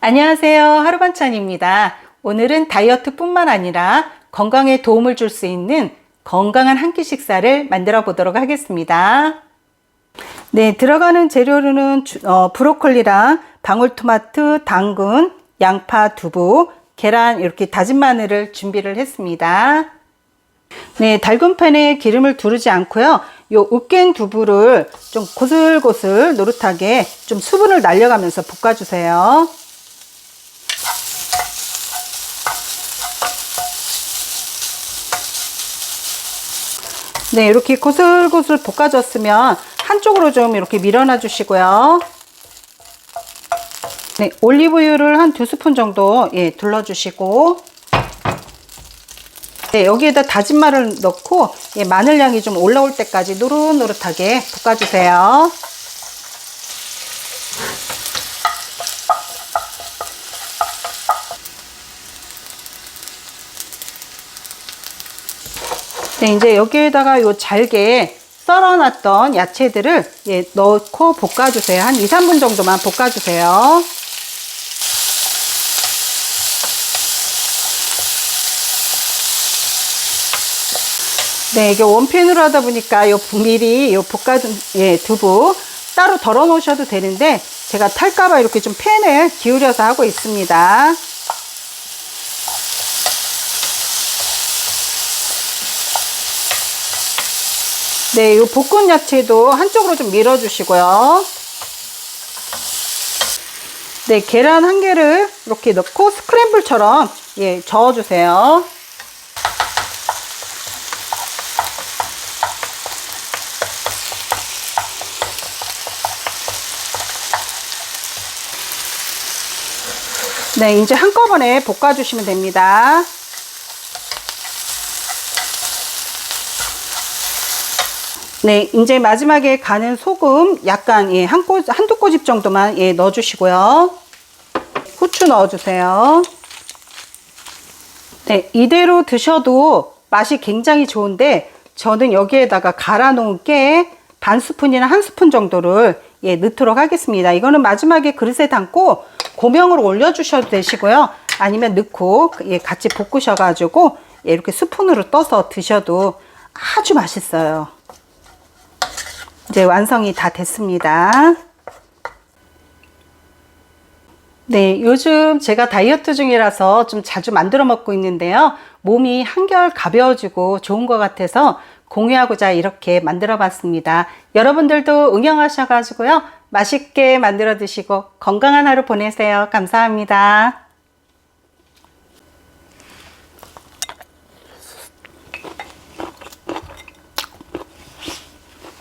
안녕하세요. 하루반찬입니다. 오늘은 다이어트뿐만 아니라 건강에 도움을 줄 수 있는 건강한 한 끼 식사를 만들어 보도록 하겠습니다. 네, 들어가는 재료로는 주- 어, 브로콜리랑 방울토마토, 당근, 양파, 두부, 계란 이렇게 다진 마늘을 준비를 했습니다. 네, 달군 팬에 기름을 두르지 않고요. 요 으깬 두부를 좀 고슬고슬 노릇하게 좀 수분을 날려가면서 볶아주세요. 네, 이렇게 고슬고슬 볶아졌으면 한쪽으로 좀 이렇게 밀어놔 주시고요. 네, 올리브유를 한 두 스푼 정도 예, 둘러주시고 네, 여기에다 다진 마늘 넣고 예, 마늘 향이 좀 올라올 때까지 노릇노릇하게 볶아주세요. 네, 이제 여기에다가 요 잘게 썰어놨던 야채들을 예, 넣고 볶아주세요. 한 2, 3분 정도만 볶아주세요. 네, 이게 원팬으로 하다 보니까 요 미리 요 볶아둔 예, 두부 따로 덜어 놓으셔도 되는데 제가 탈까봐 이렇게 좀 팬을 기울여서 하고 있습니다. 네, 요 볶은 야채도 한쪽으로 좀 밀어주시고요. 네, 계란 한 개를 이렇게 넣고 스크램블처럼 예, 저어주세요. 네, 이제 한꺼번에 볶아주시면 됩니다. 네, 이제 마지막에 가는 소금 약간 예, 한 꼬, 한두 꼬집 정도만 예, 넣어주시고요. 후추 넣어주세요. 네, 이대로 드셔도 맛이 굉장히 좋은데 저는 여기에다가 갈아 놓은 깨 반 스푼이나 한 스푼 정도를 예, 넣도록 하겠습니다. 이거는 마지막에 그릇에 담고 고명으로 올려주셔도 되시고요. 아니면 넣고 예, 같이 볶으셔가지고 예, 이렇게 스푼으로 떠서 드셔도 아주 맛있어요. 이제 완성이 다 됐습니다. 네, 요즘 제가 다이어트 중이라서 좀 자주 만들어 먹고 있는데요. 몸이 한결 가벼워지고 좋은 것 같아서 공유하고자 이렇게 만들어 봤습니다. 여러분들도 응용하셔가지고요. 맛있게 만들어 드시고 건강한 하루 보내세요. 감사합니다.